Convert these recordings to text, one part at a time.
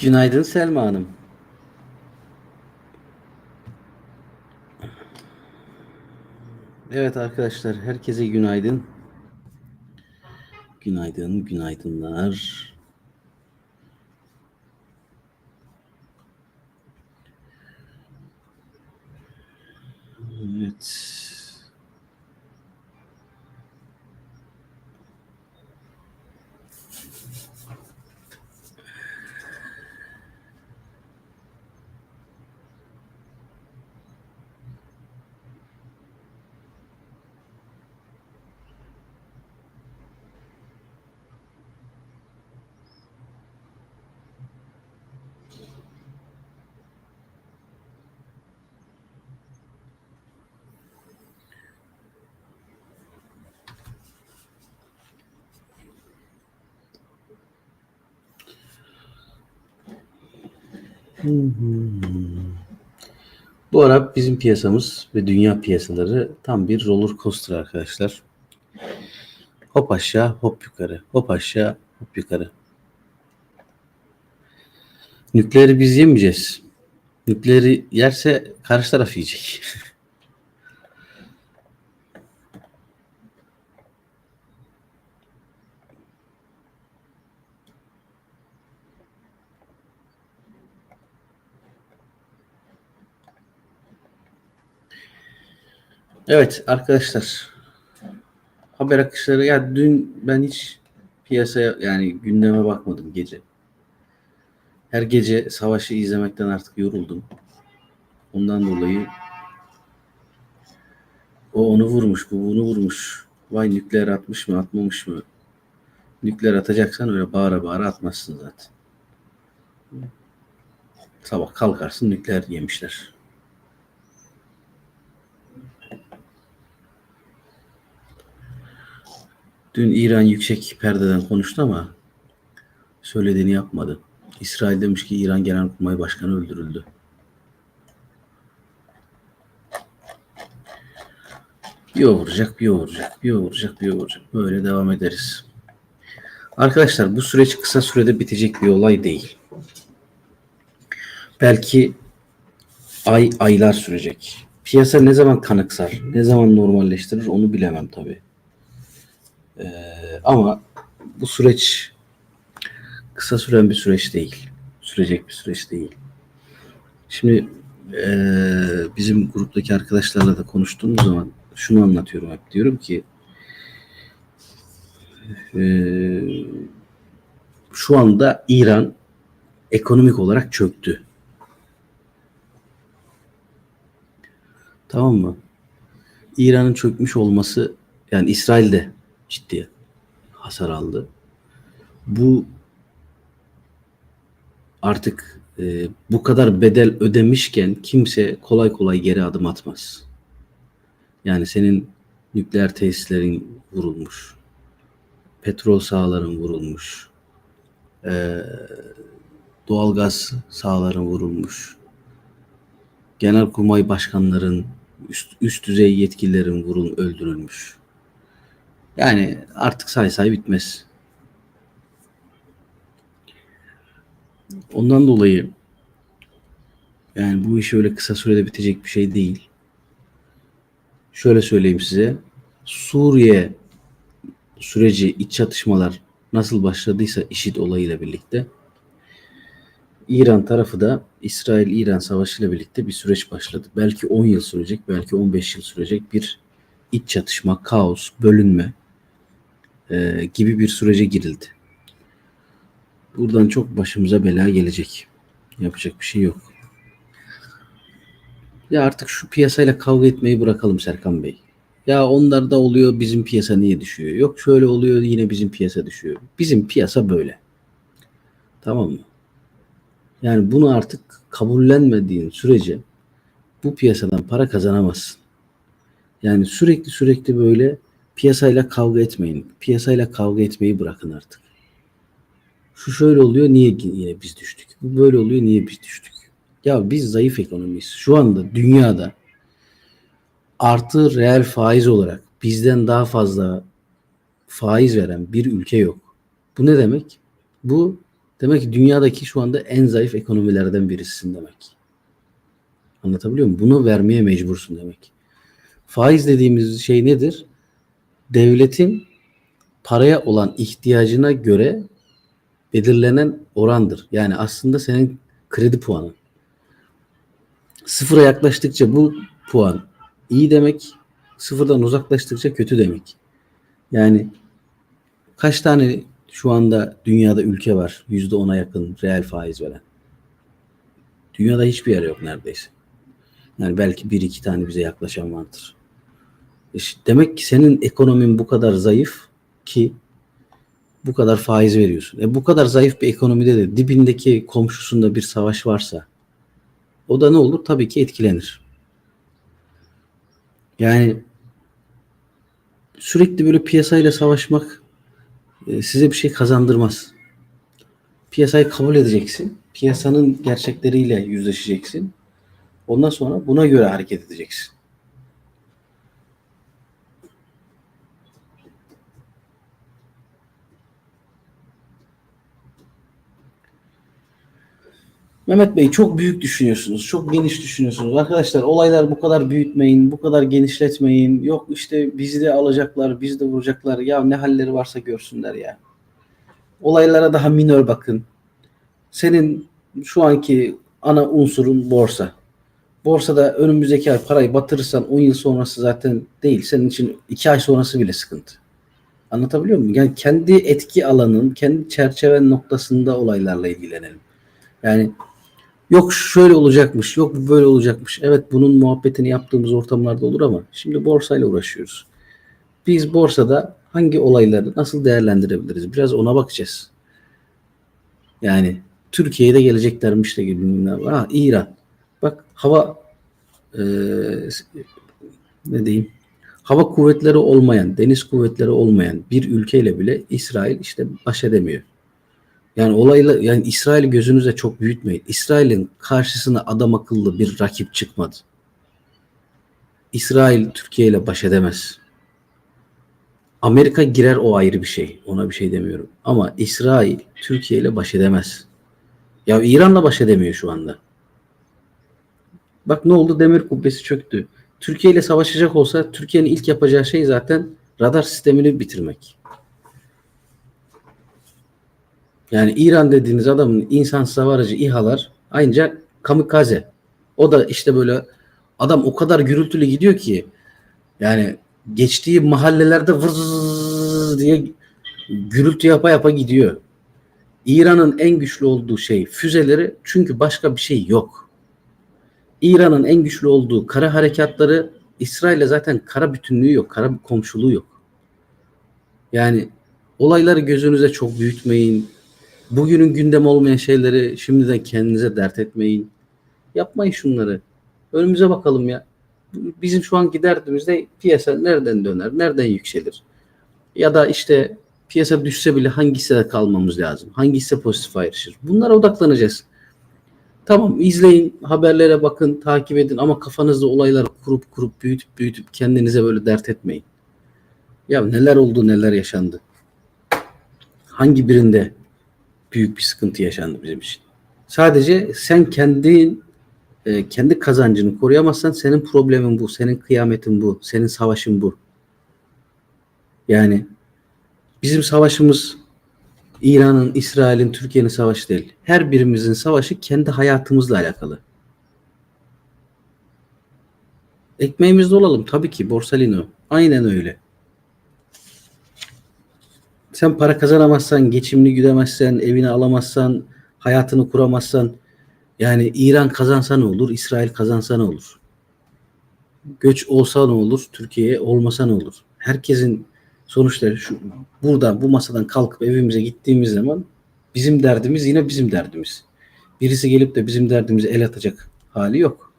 Günaydın Selma Hanım. Evet arkadaşlar, herkese günaydın. Günaydın, günaydınlar. Evet. Bu ara bizim piyasamız ve dünya piyasaları tam bir roller coaster arkadaşlar. Hop aşağı, hop yukarı. Hop aşağı, hop yukarı. Nükleeri biz yemeyeceğiz. Nükleeri yerse karşı taraf yiyecek. Evet arkadaşlar. Haber akışları ya dün ben hiç piyasaya yani gündeme bakmadım gece. Her gece savaşı izlemekten artık yoruldum. Ondan dolayı o onu vurmuş, bu bunu vurmuş. Vay nükleer atmış mı, atmamış mı? Nükleer atacaksan öyle bağıra bağıra atmazsın zaten. Sabah kalkarsın nükleer yemişler. Dün İran yüksek perdeden konuştu ama söylediğini yapmadı. İsrail demiş ki İran Genelkurmay Başkanı öldürüldü. Bir o vuracak, bir o vuracak, bir o vuracak, bir o vuracak. Böyle devam ederiz. Arkadaşlar bu süreç kısa sürede bitecek bir olay değil. Belki ay aylar sürecek. Piyasa ne zaman kanıksar, ne zaman normalleştirir onu bilemem tabii. Ee, ama bu süreç kısa süren bir süreç değil. Sürecek bir süreç değil. Şimdi ee, bizim gruptaki arkadaşlarla da konuştuğumuz zaman şunu anlatıyorum hep. Diyorum ki ee, şu anda İran ekonomik olarak çöktü. Tamam mı? İran'ın çökmüş olması yani İsrail'de ciddi hasar aldı. Bu artık e, bu kadar bedel ödemişken kimse kolay kolay geri adım atmaz. Yani senin nükleer tesislerin vurulmuş, petrol sahaların vurulmuş, e, doğalgaz sahaların vurulmuş, genelkurmay başkanların, üst, üst düzey yetkililerin vurul, öldürülmüş. Yani artık say say bitmez. Ondan dolayı yani bu iş öyle kısa sürede bitecek bir şey değil. Şöyle söyleyeyim size. Suriye süreci, iç çatışmalar nasıl başladıysa IŞİD olayıyla birlikte İran tarafı da İsrail-İran savaşıyla birlikte bir süreç başladı. Belki 10 yıl sürecek, belki 15 yıl sürecek bir iç çatışma, kaos, bölünme e, gibi bir sürece girildi. Buradan çok başımıza bela gelecek. Yapacak bir şey yok. Ya artık şu piyasayla kavga etmeyi bırakalım Serkan Bey. Ya onlar da oluyor bizim piyasa niye düşüyor? Yok şöyle oluyor yine bizim piyasa düşüyor. Bizim piyasa böyle. Tamam mı? Yani bunu artık kabullenmediğin sürece bu piyasadan para kazanamazsın. Yani sürekli sürekli böyle piyasayla kavga etmeyin. Piyasayla kavga etmeyi bırakın artık. Şu şöyle oluyor niye yine biz düştük? Bu böyle oluyor niye biz düştük? Ya biz zayıf ekonomiyiz. Şu anda dünyada artı reel faiz olarak bizden daha fazla faiz veren bir ülke yok. Bu ne demek? Bu Demek ki dünyadaki şu anda en zayıf ekonomilerden birisisin demek. Anlatabiliyor muyum? Bunu vermeye mecbursun demek. Faiz dediğimiz şey nedir? Devletin paraya olan ihtiyacına göre belirlenen orandır. Yani aslında senin kredi puanın. Sıfıra yaklaştıkça bu puan iyi demek, sıfırdan uzaklaştıkça kötü demek. Yani kaç tane şu anda dünyada ülke var yüzde ona yakın reel faiz veren? Dünyada hiçbir yer yok neredeyse. Yani belki bir iki tane bize yaklaşan vardır. Demek ki senin ekonomin bu kadar zayıf ki bu kadar faiz veriyorsun. E bu kadar zayıf bir ekonomide de dibindeki komşusunda bir savaş varsa o da ne olur? Tabii ki etkilenir. Yani sürekli böyle piyasayla savaşmak e, size bir şey kazandırmaz. Piyasayı kabul edeceksin. Piyasanın gerçekleriyle yüzleşeceksin. Ondan sonra buna göre hareket edeceksin. Mehmet Bey çok büyük düşünüyorsunuz. Çok geniş düşünüyorsunuz. Arkadaşlar olaylar bu kadar büyütmeyin. Bu kadar genişletmeyin. Yok işte bizi de alacaklar. Bizi de vuracaklar. Ya ne halleri varsa görsünler ya. Olaylara daha minör bakın. Senin şu anki ana unsurun borsa. Borsada önümüzdeki ay parayı batırırsan 10 yıl sonrası zaten değil. Senin için 2 ay sonrası bile sıkıntı. Anlatabiliyor muyum? Yani kendi etki alanın, kendi çerçeven noktasında olaylarla ilgilenelim. Yani yok şöyle olacakmış, yok böyle olacakmış. Evet bunun muhabbetini yaptığımız ortamlarda olur ama şimdi borsayla uğraşıyoruz. Biz borsada hangi olayları nasıl değerlendirebiliriz? Biraz ona bakacağız. Yani Türkiye'de geleceklermiş de gibi. Ha, İran. Bak hava e, ne diyeyim hava kuvvetleri olmayan, deniz kuvvetleri olmayan bir ülkeyle bile İsrail işte baş edemiyor. Yani olayla yani İsrail'i gözünüze çok büyütmeyin. İsrail'in karşısına adam akıllı bir rakip çıkmadı. İsrail Türkiye ile baş edemez. Amerika girer o ayrı bir şey. Ona bir şey demiyorum. Ama İsrail Türkiye ile baş edemez. Ya İran'la baş edemiyor şu anda. Bak ne oldu? Demir kubbesi çöktü. Türkiye ile savaşacak olsa Türkiye'nin ilk yapacağı şey zaten radar sistemini bitirmek. Yani İran dediğiniz adamın insansız hava aracı İHA'lar ancak kamikaze. O da işte böyle adam o kadar gürültülü gidiyor ki yani geçtiği mahallelerde vız diye gürültü yapa yapa gidiyor. İran'ın en güçlü olduğu şey füzeleri çünkü başka bir şey yok. İran'ın en güçlü olduğu kara harekatları İsrail'le zaten kara bütünlüğü yok, kara komşuluğu yok. Yani olayları gözünüze çok büyütmeyin. Bugünün gündem olmayan şeyleri şimdiden kendinize dert etmeyin. Yapmayın şunları. Önümüze bakalım ya. Bizim şu an derdimizde piyasa nereden döner, nereden yükselir? Ya da işte piyasa düşse bile hangisi de kalmamız lazım? Hangisi pozitif ayrışır? Bunlara odaklanacağız. Tamam izleyin, haberlere bakın, takip edin ama kafanızda olaylar kurup kurup büyütüp büyütüp kendinize böyle dert etmeyin. Ya neler oldu, neler yaşandı? Hangi birinde büyük bir sıkıntı yaşandı bizim için? Sadece sen kendin e, kendi kazancını koruyamazsan senin problemin bu, senin kıyametin bu, senin savaşın bu. Yani bizim savaşımız İran'ın, İsrail'in, Türkiye'nin savaşı değil. Her birimizin savaşı kendi hayatımızla alakalı. Ekmeğimizde olalım tabii ki Borsalino. Aynen öyle. Sen para kazanamazsan, geçimini güdemezsen, evini alamazsan, hayatını kuramazsan yani İran kazansa ne olur, İsrail kazansa ne olur? Göç olsa ne olur, Türkiye olmasa ne olur? Herkesin sonuçta şu buradan bu masadan kalkıp evimize gittiğimiz zaman bizim derdimiz yine bizim derdimiz. Birisi gelip de bizim derdimizi el atacak hali yok.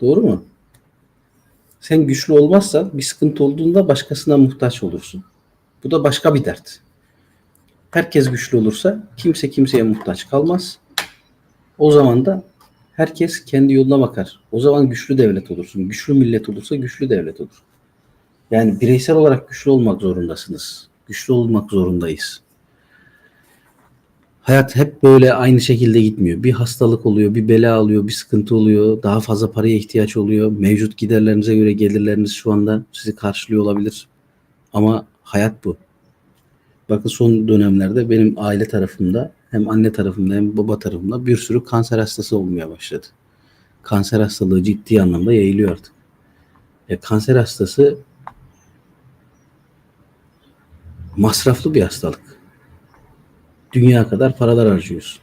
Doğru mu? Sen güçlü olmazsan bir sıkıntı olduğunda başkasına muhtaç olursun. Bu da başka bir dert. Herkes güçlü olursa kimse kimseye muhtaç kalmaz. O zaman da herkes kendi yoluna bakar. O zaman güçlü devlet olursun. Güçlü millet olursa güçlü devlet olur. Yani bireysel olarak güçlü olmak zorundasınız. Güçlü olmak zorundayız. Hayat hep böyle aynı şekilde gitmiyor. Bir hastalık oluyor, bir bela oluyor, bir sıkıntı oluyor, daha fazla paraya ihtiyaç oluyor. Mevcut giderlerinize göre gelirleriniz şu anda sizi karşılıyor olabilir. Ama hayat bu. Bakın son dönemlerde benim aile tarafımda hem anne tarafımda hem baba tarafımda bir sürü kanser hastası olmaya başladı. Kanser hastalığı ciddi anlamda yayılıyor artık. E, kanser hastası masraflı bir hastalık. Dünya kadar paralar harcıyorsun.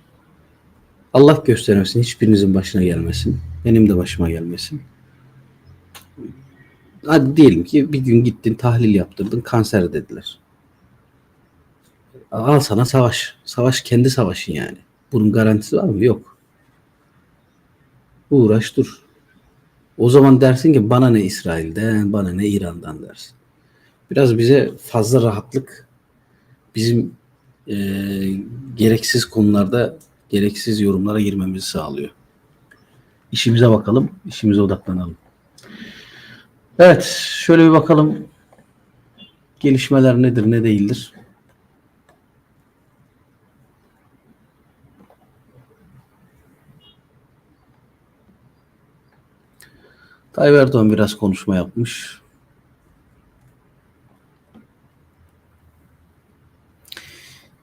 Allah göstermesin hiçbirinizin başına gelmesin. Benim de başıma gelmesin. Hadi diyelim ki bir gün gittin tahlil yaptırdın kanser dediler. Al sana savaş. Savaş kendi savaşın yani. Bunun garantisi var mı? Yok. Uğraş dur. O zaman dersin ki bana ne İsrail'den, bana ne İran'dan dersin. Biraz bize fazla rahatlık bizim e, gereksiz konularda gereksiz yorumlara girmemizi sağlıyor. İşimize bakalım, işimize odaklanalım. Evet, şöyle bir bakalım gelişmeler nedir, ne değildir. Tayyip Erdoğan biraz konuşma yapmış.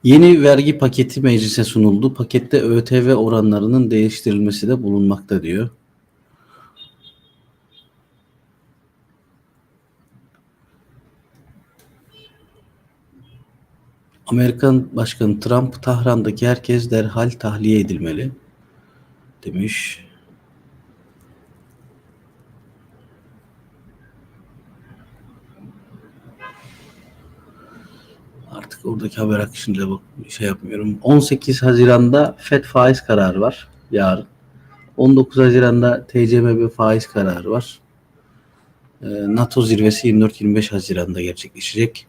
Yeni vergi paketi meclise sunuldu. Pakette ÖTV oranlarının değiştirilmesi de bulunmakta diyor. Amerikan Başkanı Trump Tahran'daki herkes derhal tahliye edilmeli demiş. Artık oradaki haber akışıyla bak şey yapmıyorum. 18 Haziran'da FED faiz kararı var yarın. 19 Haziran'da TCMB faiz kararı var. Ee, NATO zirvesi 24-25 Haziran'da gerçekleşecek.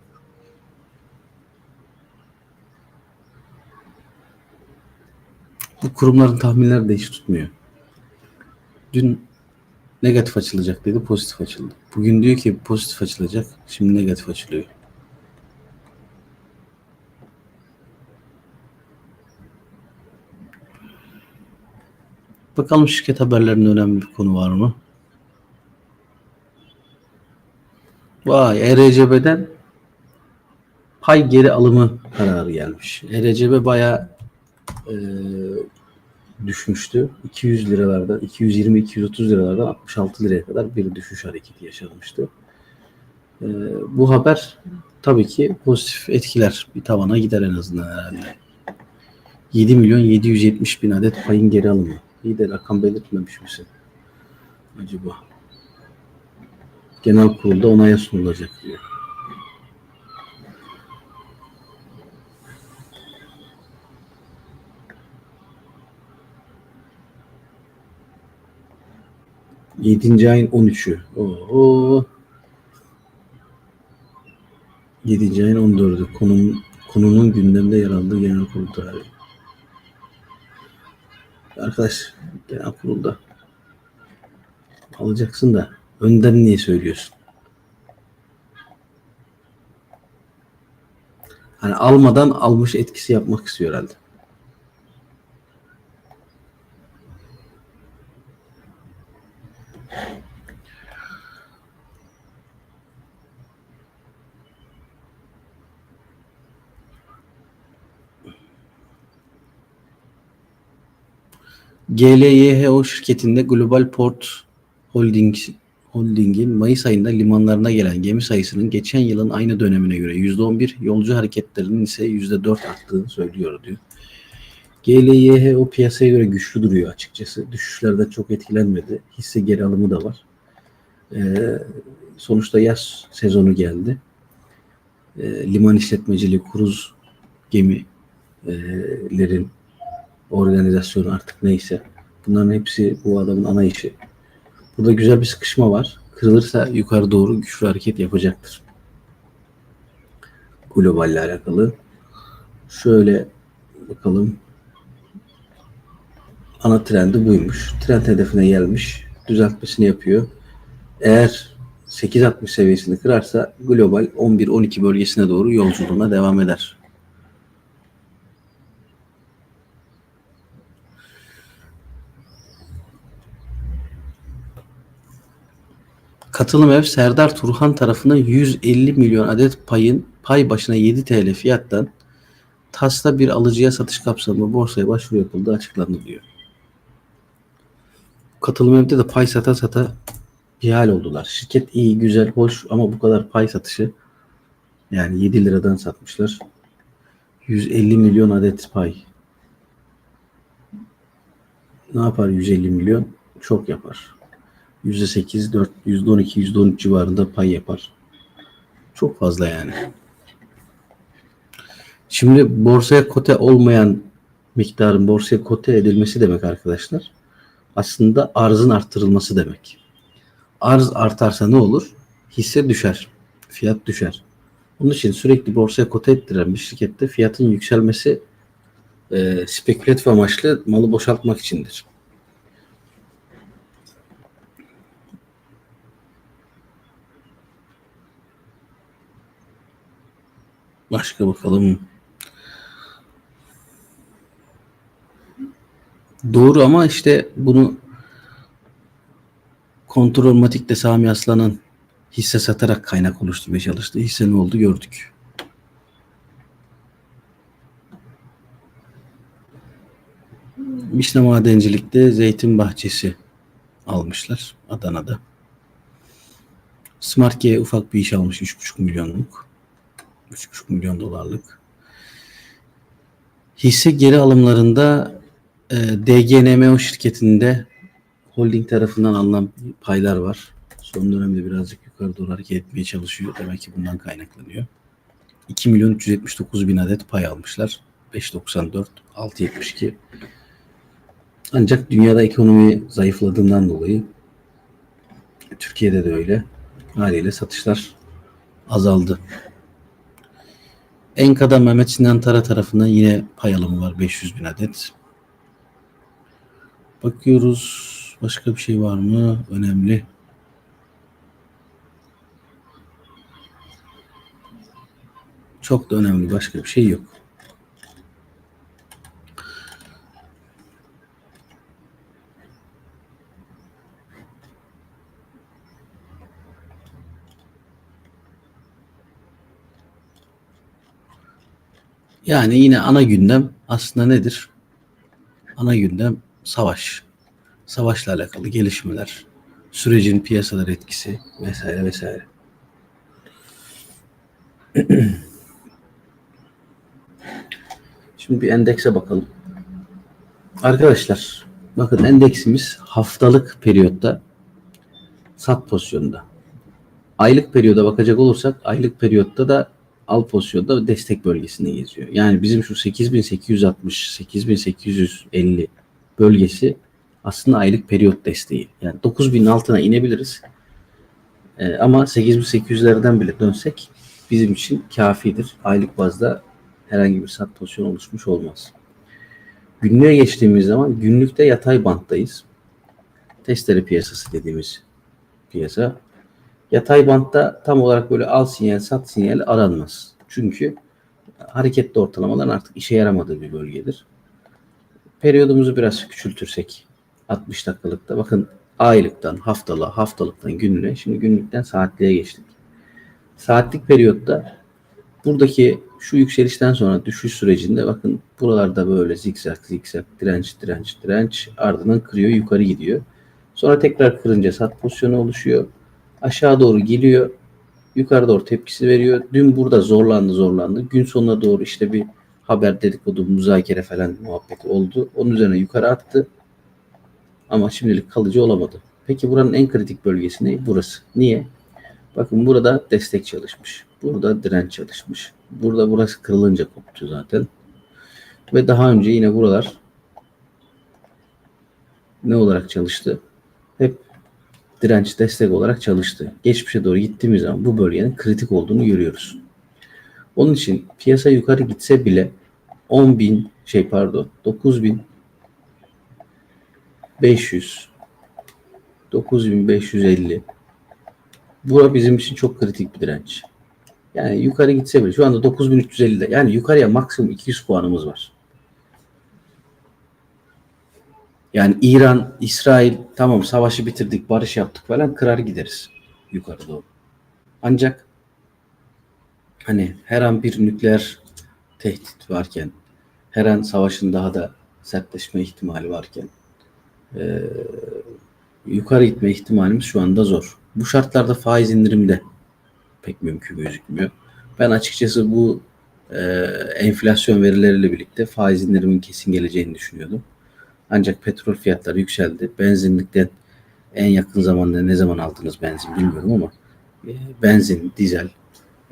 Bu kurumların tahminleri de hiç tutmuyor. Dün negatif açılacak dedi, pozitif açıldı. Bugün diyor ki pozitif açılacak, şimdi negatif açılıyor. Bakalım şirket haberlerinde önemli bir konu var mı? Vay ERCB'den pay geri alımı kararı gelmiş. ERCB bayağı e, düşmüştü. 200 liralarda, 220-230 liralardan 66 liraya kadar bir düşüş hareketi yaşanmıştı. E, bu haber tabii ki pozitif etkiler. Bir tavana gider en azından herhalde. 7 milyon 770 bin adet payın geri alımı. İyi de rakam belirtmemiş misin? Acaba? Genel kurulda onaya sunulacak diyor. Yedinci ayın 13'ü. Oo. Yedinci ayın 14'ü. Konum, konunun gündemde yer aldığı genel kurul tarihi. Arkadaş genel kurulda alacaksın da önden niye söylüyorsun? Hani almadan almış etkisi yapmak istiyor herhalde. GLYHO şirketinde Global Port Holding Holding'in Mayıs ayında limanlarına gelen gemi sayısının geçen yılın aynı dönemine göre %11, yolcu hareketlerinin ise %4 arttığını söylüyor diyor. GLYHO piyasaya göre güçlü duruyor açıkçası. Düşüşlerden çok etkilenmedi. Hisse geri alımı da var. Ee, sonuçta yaz sezonu geldi. Ee, liman işletmeciliği, kruz gemilerin organizasyonu artık neyse. Bunların hepsi bu adamın ana işi. Burada güzel bir sıkışma var. Kırılırsa yukarı doğru güçlü hareket yapacaktır. Globalle alakalı. Şöyle bakalım. Ana trendi buymuş. Trend hedefine gelmiş. Düzeltmesini yapıyor. Eğer 8.60 seviyesini kırarsa global 11-12 bölgesine doğru yolculuğuna devam eder. Katılım ev Serdar Turhan tarafından 150 milyon adet payın pay başına 7 TL fiyattan TAS'ta bir alıcıya satış kapsamında borsaya başvuru yapıldığı açıklandı diyor. Katılım evde de pay sata sata bir hal oldular. Şirket iyi, güzel, hoş ama bu kadar pay satışı yani 7 liradan satmışlar. 150 milyon adet pay. Ne yapar 150 milyon? Çok yapar. %8, 4, %12, %13 civarında pay yapar. Çok fazla yani. Şimdi borsaya kote olmayan miktarın borsaya kote edilmesi demek arkadaşlar. Aslında arzın arttırılması demek. Arz artarsa ne olur? Hisse düşer. Fiyat düşer. Onun için sürekli borsaya kote ettiren bir şirkette fiyatın yükselmesi e, spekülatif amaçlı malı boşaltmak içindir. Başka bakalım. Doğru ama işte bunu kontrolmatikte Sami Aslan'ın hisse satarak kaynak oluşturmaya çalıştı. Hisse ne oldu gördük. Mişne Madencilik'te zeytin bahçesi almışlar Adana'da. Smart G ufak bir iş almış 3,5 milyonluk. 3,5 milyon dolarlık. Hisse geri alımlarında e, DGNMO şirketinde holding tarafından alınan paylar var. Son dönemde birazcık yukarı doğru hareket etmeye çalışıyor. Demek ki bundan kaynaklanıyor. 2 milyon 379 bin adet pay almışlar. 5.94, 6.72. Ancak dünyada ekonomi zayıfladığından dolayı Türkiye'de de öyle. Haliyle satışlar azaldı. Enka'da Mehmet Sinan Tara tarafından yine pay alımı var 500 bin adet. Bakıyoruz başka bir şey var mı önemli. Çok da önemli başka bir şey yok. Yani yine ana gündem aslında nedir? Ana gündem savaş. Savaşla alakalı gelişmeler, sürecin piyasalar etkisi vesaire vesaire. Şimdi bir endekse bakalım. Arkadaşlar bakın endeksimiz haftalık periyotta sat pozisyonunda. Aylık periyoda bakacak olursak aylık periyotta da al pozisyonda destek bölgesinde geziyor. Yani bizim şu 8860 8850 bölgesi aslında aylık periyot desteği. Yani 9000'in altına inebiliriz. Ee, ama 8800'lerden bile dönsek bizim için kafidir. Aylık bazda herhangi bir sat pozisyon oluşmuş olmaz. Günlüğe geçtiğimiz zaman günlükte yatay banttayız. Testere piyasası dediğimiz piyasa. Yatay bantta tam olarak böyle al sinyal sat sinyal aranmaz. Çünkü hareketli ortalamaların artık işe yaramadığı bir bölgedir. Periyodumuzu biraz küçültürsek 60 dakikalıkta bakın aylıktan haftalığa haftalıktan günlüğe şimdi günlükten saatliğe geçtik. Saatlik periyotta buradaki şu yükselişten sonra düşüş sürecinde bakın buralarda böyle zikzak zikzak direnç direnç direnç ardından kırıyor yukarı gidiyor. Sonra tekrar kırınca sat pozisyonu oluşuyor. Aşağı doğru geliyor. Yukarı doğru tepkisi veriyor. Dün burada zorlandı zorlandı. Gün sonuna doğru işte bir haber dedikodu müzakere falan muhabbeti oldu. Onun üzerine yukarı attı. Ama şimdilik kalıcı olamadı. Peki buranın en kritik bölgesi ne? Burası. Niye? Bakın burada destek çalışmış. Burada direnç çalışmış. Burada burası kırılınca koptu zaten. Ve daha önce yine buralar ne olarak çalıştı? Hep direnç destek olarak çalıştı. Geçmişe doğru gittiğimiz zaman bu bölgenin kritik olduğunu görüyoruz. Onun için piyasa yukarı gitse bile 10 bin şey pardon 9 bin 500 9550 Bura bizim için çok kritik bir direnç. Yani yukarı gitse bile şu anda 9350'de yani yukarıya maksimum 200 puanımız var. Yani İran, İsrail tamam savaşı bitirdik, barış yaptık falan kırar gideriz. yukarı doğru. Ancak hani her an bir nükleer tehdit varken, her an savaşın daha da sertleşme ihtimali varken e, yukarı gitme ihtimalimiz şu anda zor. Bu şartlarda faiz indirimi de pek mümkün gözükmüyor. Ben açıkçası bu e, enflasyon verileriyle birlikte faiz indirimin kesin geleceğini düşünüyordum. Ancak petrol fiyatları yükseldi. Benzinlikten en yakın zamanda ne zaman aldınız benzin bilmiyorum ama e, benzin, dizel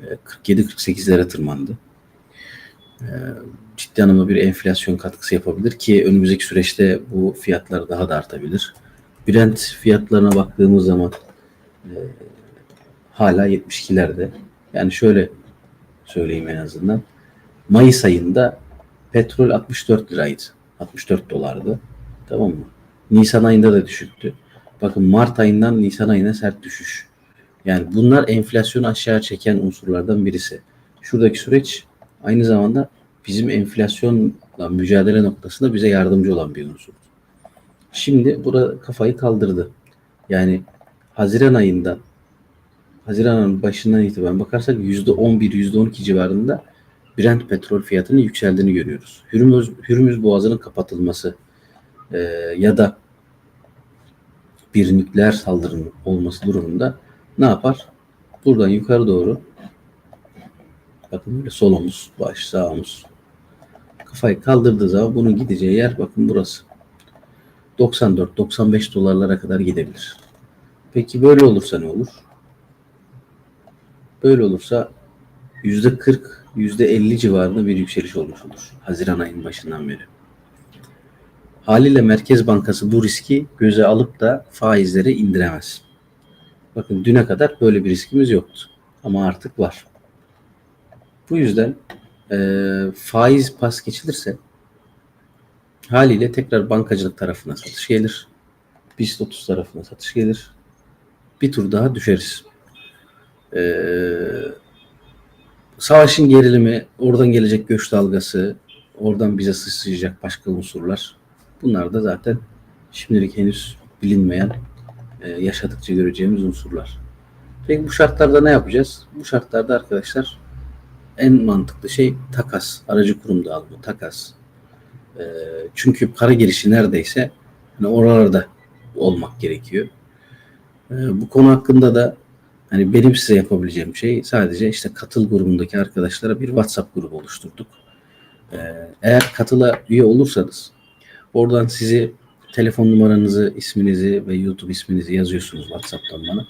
e, 47-48'lere tırmandı. E, ciddi anlamda bir enflasyon katkısı yapabilir ki önümüzdeki süreçte bu fiyatlar daha da artabilir. Brent fiyatlarına baktığımız zaman e, hala 72'lerde. Yani şöyle söyleyeyim en azından. Mayıs ayında petrol 64 liraydı. 64 dolardı. Tamam mı? Nisan ayında da düşüktü. Bakın Mart ayından Nisan ayına sert düşüş. Yani bunlar enflasyonu aşağı çeken unsurlardan birisi. Şuradaki süreç aynı zamanda bizim enflasyonla mücadele noktasında bize yardımcı olan bir unsur. Şimdi burada kafayı kaldırdı. Yani Haziran ayında Haziran ayının başından itibaren bakarsak %11, %12 civarında Brent petrol fiyatının yükseldiğini görüyoruz. Hürmüz, Hürmüz boğazının kapatılması e, ya da bir nükleer saldırının olması durumunda ne yapar? Buradan yukarı doğru bakın böyle sol omuz, baş, sağ omuz kafayı kaldırdığı zaman bunun gideceği yer bakın burası. 94-95 dolarlara kadar gidebilir. Peki böyle olursa ne olur? Böyle olursa %40, %50 civarında bir yükseliş olmuş olur. Haziran ayının başından beri. Haliyle Merkez Bankası bu riski göze alıp da faizleri indiremez. Bakın düne kadar böyle bir riskimiz yoktu. Ama artık var. Bu yüzden e, faiz pas geçilirse haliyle tekrar bankacılık tarafına satış gelir. BIST 30 tarafına satış gelir. Bir tur daha düşeriz. Ee, savaşın gerilimi, oradan gelecek göç dalgası, oradan bize sıçrayacak başka unsurlar. Bunlar da zaten şimdilik henüz bilinmeyen, e, yaşadıkça göreceğimiz unsurlar. Peki bu şartlarda ne yapacağız? Bu şartlarda arkadaşlar en mantıklı şey takas, aracı kurum dağılımı, takas. E, çünkü para girişi neredeyse hani oralarda olmak gerekiyor. E, bu konu hakkında da Hani benim size yapabileceğim şey sadece işte katıl grubundaki arkadaşlara bir WhatsApp grubu oluşturduk. Ee, eğer katıla üye olursanız oradan sizi telefon numaranızı, isminizi ve YouTube isminizi yazıyorsunuz WhatsApp'tan bana.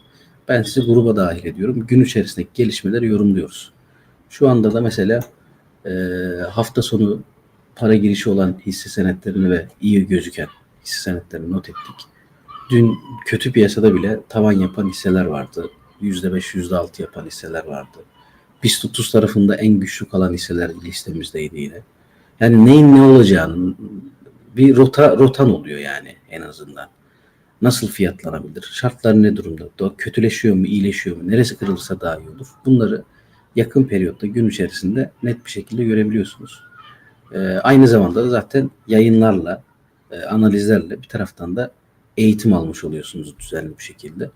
Ben sizi gruba dahil ediyorum. Gün içerisindeki gelişmeleri yorumluyoruz. Şu anda da mesela e, hafta sonu para girişi olan hisse senetlerini ve iyi gözüken hisse senetlerini not ettik. Dün kötü piyasada bile tavan yapan hisseler vardı. %5, %6 yapan hisseler vardı. BIST 30 tarafında en güçlü kalan hisseler listemizdeydi yine. Yani neyin ne olacağını bir rota rotan oluyor yani en azından. Nasıl fiyatlanabilir? Şartlar ne durumda? Kötüleşiyor mu, iyileşiyor mu? Neresi kırılırsa daha iyi olur. Bunları yakın periyotta gün içerisinde net bir şekilde görebiliyorsunuz. Ee, aynı zamanda da zaten yayınlarla, e, analizlerle bir taraftan da eğitim almış oluyorsunuz düzenli bir şekilde.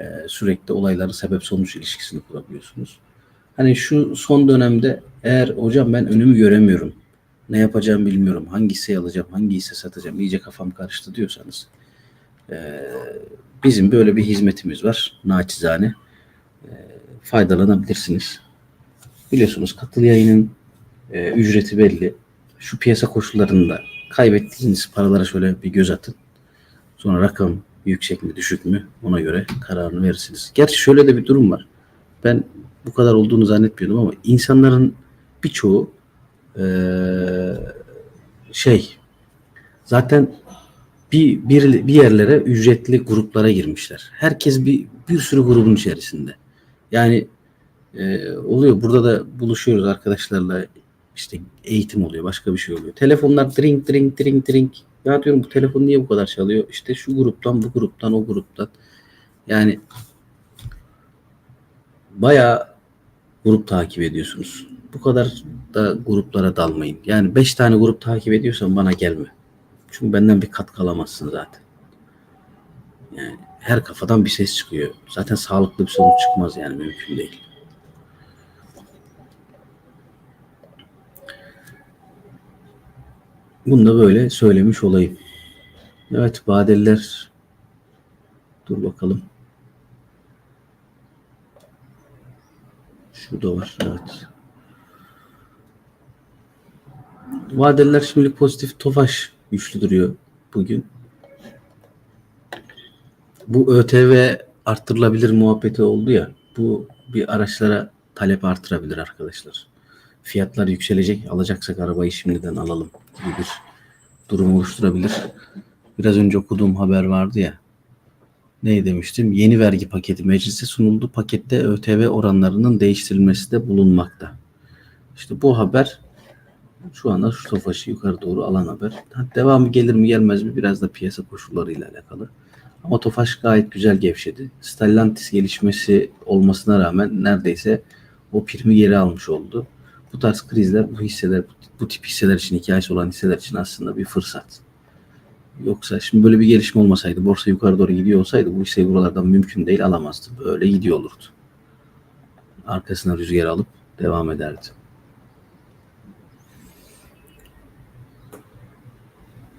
Ee, sürekli olayların sebep sonuç ilişkisini kurabiliyorsunuz. Hani şu son dönemde eğer hocam ben önümü göremiyorum, ne yapacağımı bilmiyorum, hangi hisseyi alacağım, hangi hisse satacağım, iyice kafam karıştı diyorsanız e, bizim böyle bir hizmetimiz var naçizane. E, faydalanabilirsiniz. Biliyorsunuz katıl yayının e, ücreti belli. Şu piyasa koşullarında kaybettiğiniz paralara şöyle bir göz atın. Sonra rakam yüksek mi düşük mü ona göre kararını verirsiniz. Gerçi şöyle de bir durum var. Ben bu kadar olduğunu zannetmiyordum ama insanların birçoğu ee, şey zaten bir, bir, bir yerlere ücretli gruplara girmişler. Herkes bir, bir sürü grubun içerisinde. Yani e, oluyor burada da buluşuyoruz arkadaşlarla işte eğitim oluyor başka bir şey oluyor. Telefonlar drink drink drink drink ya diyorum bu telefon niye bu kadar çalıyor? İşte şu gruptan, bu gruptan, o gruptan. Yani bayağı grup takip ediyorsunuz. Bu kadar da gruplara dalmayın. Yani beş tane grup takip ediyorsan bana gelme. Çünkü benden bir katkı alamazsın zaten. Yani her kafadan bir ses çıkıyor. Zaten sağlıklı bir sonuç çıkmaz yani mümkün değil. Bunu da böyle söylemiş olayım. Evet vadeliler dur bakalım. Şurada var evet. Vadeliler şimdilik pozitif Tofaş güçlü duruyor bugün. Bu ÖTV arttırılabilir muhabbeti oldu ya. Bu bir araçlara talep artırabilir arkadaşlar. Fiyatlar yükselecek. Alacaksak arabayı şimdiden alalım gibi bir durum oluşturabilir. Biraz önce okuduğum haber vardı ya. Ne demiştim? Yeni vergi paketi meclise sunuldu. Pakette ÖTV oranlarının değiştirilmesi de bulunmakta. İşte bu haber şu anda şu tofaşı yukarı doğru alan haber. Ha, Devamı gelir mi gelmez mi biraz da piyasa koşullarıyla alakalı. Ama Tofaş gayet güzel gevşedi. Stellantis gelişmesi olmasına rağmen neredeyse o primi geri almış oldu. Bu tarz krizler bu hisseler bu tip hisseler için hikayesi olan hisseler için aslında bir fırsat. Yoksa şimdi böyle bir gelişme olmasaydı borsa yukarı doğru gidiyor olsaydı bu hisseyi buralardan mümkün değil alamazdı. Böyle gidiyor olurdu. Arkasına rüzgar alıp devam ederdi.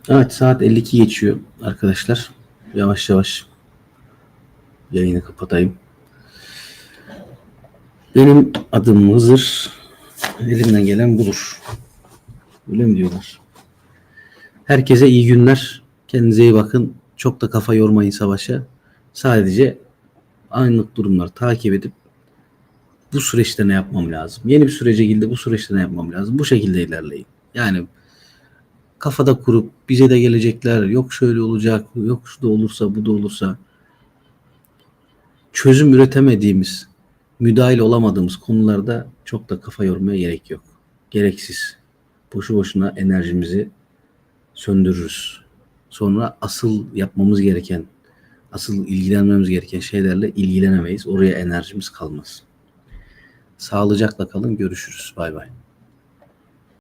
Evet saat 52 geçiyor arkadaşlar. Yavaş yavaş yayını kapatayım. Benim adım Hızır. Elimden gelen budur. Öyle mi diyorlar? Herkese iyi günler. Kendinize iyi bakın. Çok da kafa yormayın savaşa. Sadece anlık durumları takip edip bu süreçte ne yapmam lazım? Yeni bir sürece girdi. Bu süreçte ne yapmam lazım? Bu şekilde ilerleyin. Yani kafada kurup bize de gelecekler yok şöyle olacak yok şu da olursa bu da olursa çözüm üretemediğimiz müdahil olamadığımız konularda çok da kafa yormaya gerek yok. Gereksiz. Boşu boşuna enerjimizi söndürürüz. Sonra asıl yapmamız gereken, asıl ilgilenmemiz gereken şeylerle ilgilenemeyiz. Oraya enerjimiz kalmaz. Sağlıcakla kalın. Görüşürüz. Bay bay.